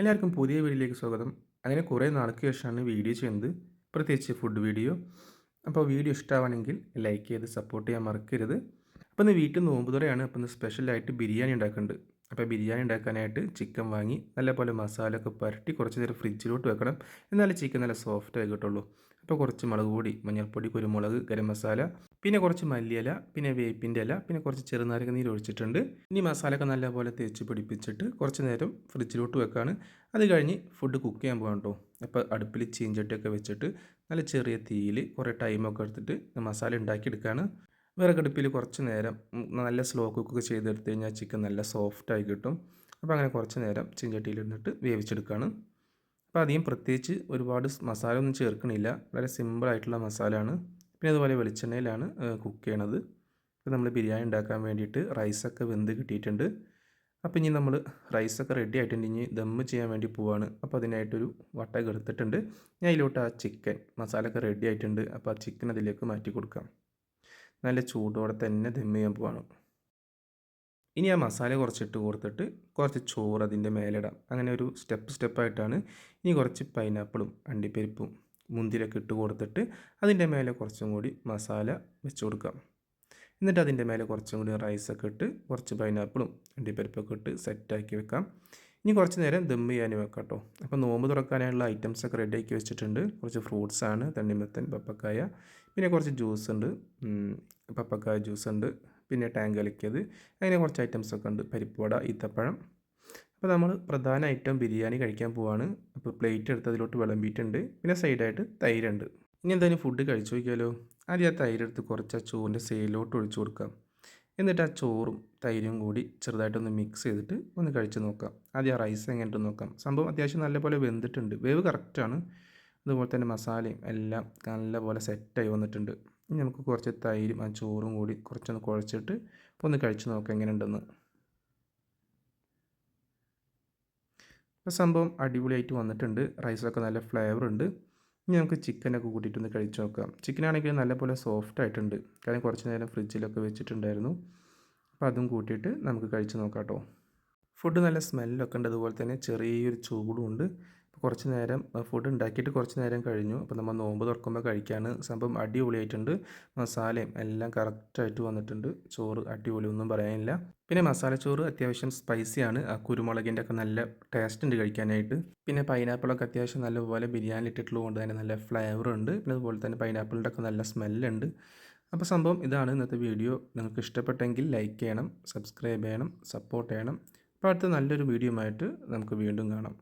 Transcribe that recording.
എല്ലാവർക്കും പുതിയ വീഡിയോയിലേക്ക് സ്വാഗതം. അങ്ങനെ കുറേ നാൾക്ക് ശേഷമാണ് വീഡിയോ ചെയ്യുന്നത്. പ്രത്യേകിച്ച് ഫുഡ് വീഡിയോ. അപ്പോൾ വീഡിയോ ഇഷ്ടമാണെങ്കിൽ ലൈക്ക് ചെയ്ത് സപ്പോർട്ട് ചെയ്യാൻ മറക്കരുത്. അപ്പോൾ ഇന്ന് വീട്ടിൽ നോമ്പ് തുറയാണ് അപ്പോൾ ഇന്ന് സ്പെഷ്യലായിട്ട് ബിരിയാണി ഉണ്ടാക്കുന്നുണ്ട്. അപ്പോൾ ബിരിയാണി ഉണ്ടാക്കാനായിട്ട് ചിക്കൻ വാങ്ങി നല്ലപോലെ മസാലയൊക്കെ പുരട്ടി കുറച്ച് നേരം ഫ്രിഡ്ജിലോട്ട് വെക്കണം. എന്നാലേ ചിക്കൻ നല്ല സോഫ്റ്റ് ആയി കിട്ടുള്ളൂ. അപ്പോൾ കുറച്ച് മുളക് പൊടി മഞ്ഞൾപ്പൊടി കുരുമുളക് ഗരം മസാല പിന്നെ കുറച്ച് മല്ലിയില പിന്നെ വേപ്പിന്റെ ഇല പിന്നെ കുറച്ച് ചെറുനാരങ്ങ നീര് ഒഴിച്ചിട്ടുണ്ട്. ഇനി മസാലയൊക്കെ നല്ലപോലെ തേച്ച് പിടിപ്പിച്ചിട്ട് കുറച്ച് നേരം ഫ്രിഡ്ജിലോട്ട് വെക്കാണ്. അത് കഴിഞ്ഞ് ഫുഡ് കുക്ക് ചെയ്യാൻ പോകാം കേട്ടോ അപ്പോൾ അടുപ്പിൽ ചീഞ്ചട്ടിയൊക്കെ വെച്ചിട്ട് നല്ല ചെറിയ തീയിൽ കുറേ ടൈമൊക്കെ എടുത്തിട്ട് മസാല ഉണ്ടാക്കിയെടുക്കുകയാണ് വിറകടുപ്പിൽ കുറച്ച് നേരം നല്ല സ്ലോ കുക്കൊക്കെ ചെയ്തെടുത്ത് കഴിഞ്ഞാൽ ചിക്കൻ നല്ല സോഫ്റ്റായി കിട്ടും. അപ്പോൾ അങ്ങനെ കുറച്ച് നേരം ചീഞ്ചട്ടിയിലിരുന്നിട്ട് വേവിച്ചെടുക്കുകയാണ് അപ്പോൾ അധികം പ്രത്യേകിച്ച് ഒരുപാട് മസാല ഒന്നും ചേർക്കണില്ല. വളരെ സിമ്പിളായിട്ടുള്ള മസാലയാണ്. പിന്നെ അതുപോലെ വെളിച്ചെണ്ണയിലാണ് കുക്ക് ചെയ്യണത്. ഇപ്പോൾ നമ്മൾ ബിരിയാണി ഉണ്ടാക്കാൻ വേണ്ടിയിട്ട് റൈസൊക്കെ വെന്ത് കിട്ടിയിട്ടുണ്ട്. അപ്പോൾ ഇനി നമ്മൾ റൈസൊക്കെ റെഡി ആയിട്ടുണ്ട്. ഇനി ദമ്മ് ചെയ്യാൻ വേണ്ടി പോവാണ്. അപ്പോൾ അതിനായിട്ടൊരു വട്ടയൊക്കെ എടുത്തിട്ടുണ്ട്. ഞാൻ അതിലോട്ട് ആ ചിക്കൻ മസാലയൊക്കെ റെഡി ആയിട്ടുണ്ട്. അപ്പോൾ ആ ചിക്കൻ അതിലേക്ക് മാറ്റി കൊടുക്കാം. നല്ല ചൂടോടെ തന്നെ ദമ്മ് ചെയ്യാൻ പോവാണ്. ഇനി ആ മസാല കുറച്ചിട്ട് കൊടുത്തിട്ട് കുറച്ച് ചോറ് അതിന്റെ മേലിടാം. അങ്ങനെ ഒരു സ്റ്റെപ്പ് സ്റ്റെപ്പായിട്ടാണ് ഇനി കുറച്ച് പൈനാപ്പിളും അണ്ടിപ്പരിപ്പും മുന്തിരൊക്കെ ഇട്ട് കൊടുത്തിട്ട് അതിന്റെ മേലെ കുറച്ചും കൂടി മസാല വെച്ച് കൊടുക്കാം. എന്നിട്ട് അതിന്റെ മേലെ കുറച്ചും കൂടി റൈസൊക്കെ ഇട്ട് കുറച്ച് പൈനാപ്പിളും അണ്ടിപ്പരിപ്പൊക്കെ ഇട്ട് സെറ്റാക്കി വെക്കാം. ഇനി കുറച്ച് നേരം ദം ചെയ്യാൻ വെക്കാം കേട്ടോ. അപ്പോൾ നോമ്പ് തുറക്കാനായുള്ള ഐറ്റംസൊക്കെ റെഡി ആക്കി വെച്ചിട്ടുണ്ട്. കുറച്ച് ഫ്രൂട്ട്സാണ് തണ്ണിമത്തൻ പപ്പക്കായ പിന്നെ കുറച്ച് ജ്യൂസ് ഉണ്ട് പപ്പക്കായ ജ്യൂസ് ഉണ്ട് പിന്നെ ടാങ്ക് കലക്കിയത്. അങ്ങനെ കുറച്ച് ഐറ്റംസ് ഒക്കെ ഉണ്ട്. പരിപ്പുവട ഈത്തപ്പഴം. അപ്പോൾ നമ്മൾ പ്രധാന ഐറ്റം ബിരിയാണി കഴിക്കാൻ പോവാണ്. അപ്പോൾ പ്ലേറ്റ് എടുത്ത് അതിലോട്ട് വിളമ്പിയിട്ടുണ്ട്. പിന്നെ സൈഡായിട്ട് തൈരുണ്ട്. ഇനി എന്തായാലും ഫുഡ് കഴിച്ചു നോക്കിയാലോ? ആദ്യം ആ തൈരെടുത്ത് കുറച്ച് ആ ചോറിന്റെ സൈഡിലോട്ട് ഒഴിച്ചു കൊടുക്കാം. എന്നിട്ട് ആ ചോറും തൈരും കൂടി ചെറുതായിട്ടൊന്ന് മിക്സ് ചെയ്തിട്ട് ഒന്ന് കഴിച്ച് നോക്കാം. ആദ്യം ആ റൈസ് എങ്ങനെയുണ്ടെന്ന് നോക്കാം. സംഭവം അത്യാവശ്യം നല്ലപോലെ വെന്തിട്ടുണ്ട്. വേവ് കറക്റ്റാണ് അതുപോലെ തന്നെ മസാലയും എല്ലാം നല്ലപോലെ സെറ്റായി വന്നിട്ടുണ്ട്. ഇനി നമുക്ക് കുറച്ച് തൈരും ആ ചോറും കൂടി കുറച്ചൊന്ന് കുഴച്ചിട്ട് ഒന്ന് കഴിച്ച് നോക്കാം എങ്ങനെയുണ്ടെന്ന്. ഇപ്പോൾ സംഭവം അടിപൊളിയായിട്ട് വന്നിട്ടുണ്ട്. റൈസൊക്കെ നല്ല ഫ്ലേവർ ഉണ്ട്. ഇനി നമുക്ക് ചിക്കനൊക്കെ കൂട്ടിയിട്ടൊന്ന് കഴിച്ച് നോക്കാം. ചിക്കനാണെങ്കിൽ നല്ലപോലെ സോഫ്റ്റ് ആയിട്ടുണ്ട്. കാരണം കുറച്ച് നേരം ഫ്രിഡ്ജിലൊക്കെ വെച്ചിട്ടുണ്ടായിരുന്നു. അപ്പോൾ അതും കൂട്ടിയിട്ട് നമുക്ക് കഴിച്ച് നോക്കാം കേട്ടോ. ഫുഡ് നല്ല സ്മെല്ലൊക്കെ ഉണ്ട്. അതുപോലെ തന്നെ ചെറിയൊരു ചൂടും ഉണ്ട്. കുറച്ച് നേരം ഫുഡ് ഉണ്ടാക്കിയിട്ട് കുറച്ച് നേരം കഴിഞ്ഞു. അപ്പോൾ നമ്മൾ നോമ്പ് തുറക്കുമ്പോൾ കഴിക്കാണ്. സംഭവം അടിപൊളിയായിട്ടുണ്ട്. മസാലയും എല്ലാം കറക്റ്റായിട്ട് വന്നിട്ടുണ്ട്. ചോറ് അടിപൊളി ഒന്നും പറയാനില്ല. പിന്നെ മസാല ചോറ് അത്യാവശ്യം സ്പൈസിയാണ് ആ കുരുമുളകിന്റെ ഒക്കെ നല്ല ടേസ്റ്റ് ഉണ്ട് കഴിക്കാനായിട്ട്. പിന്നെ പൈനാപ്പിളൊക്കെ അത്യാവശ്യം നല്ലപോലെ ബിരിയാണി ഇട്ടിട്ടുള്ളത് കൊണ്ട് തന്നെ നല്ല ഫ്ലേവർ ഉണ്ട്. പിന്നെ അതുപോലെ തന്നെ പൈനാപ്പിളിന്റെ ഒക്കെ നല്ല സ്മെല്ലുണ്ട് അപ്പോൾ സംഭവം ഇതാണ് ഇന്നത്തെ വീഡിയോ നിങ്ങൾക്ക് ഇഷ്ടപ്പെട്ടെങ്കിൽ ലൈക്ക് ചെയ്യണം സബ്സ്ക്രൈബ് ചെയ്യണം സപ്പോർട്ട് ചെയ്യണം. അപ്പോൾ അടുത്ത നല്ലൊരു വീഡിയോ ആയിട്ട് നമുക്ക് വീണ്ടും കാണാം.